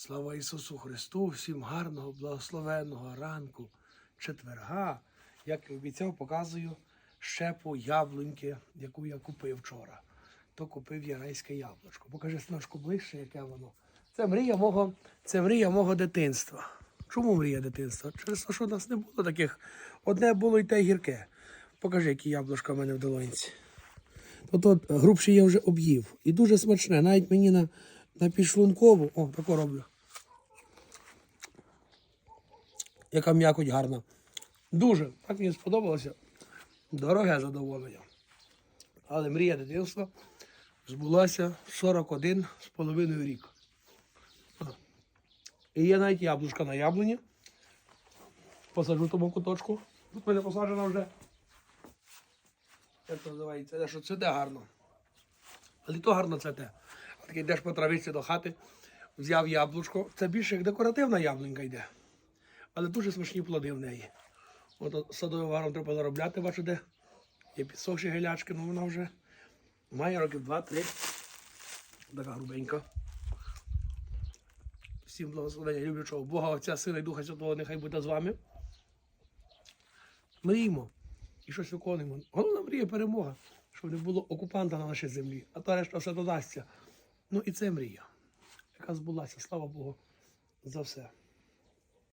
Слава Ісусу Христу! Всім гарного, благословенного ранку четверга. Як і обіцяв, показую щепу яблуньки, яку я купив вчора. То купив я райське яблучко. Покажи синочку ближче, яке воно. Це мрія мого, це мрія мого дитинства. Чому мрія дитинства? Через те, що у нас не було таких. Одне було й те гірке. Покажи, які яблучка в мене в долонці. От от грубші я вже об'їв. І дуже смачне. Навіть мені на, на підшлункову. О, тако роблю. Яка м'якоть гарна. Дуже. Так мені сподобалося. Дороге задоволення. Але мрія дитинства збулася 41 з половиною рік. І є навіть яблучка на яблуні. Посаджу тому куточку. Тут мене посаджено вже. Як це називається? Те, що цвіте гарно. Але то гарно цвіте. А Такий йдеш по травиці до хати, взяв яблучко. Це більше як декоративна яблунька йде. Але дуже смачні плоди в неї. От садовим варом треба заробляти, де є підсохші гелячки, ну вона вже має років 2-3. Така грубенька. Всім благословення люблячого Бога, Отця, Сина і Духа Святого, нехай буде з вами. Мріємо і щось виконуємо. Головна мрія перемога, щоб не було окупанта на нашій землі, а то решта все додасться. Ну і це мрія, яка збулася, слава Богу, за все.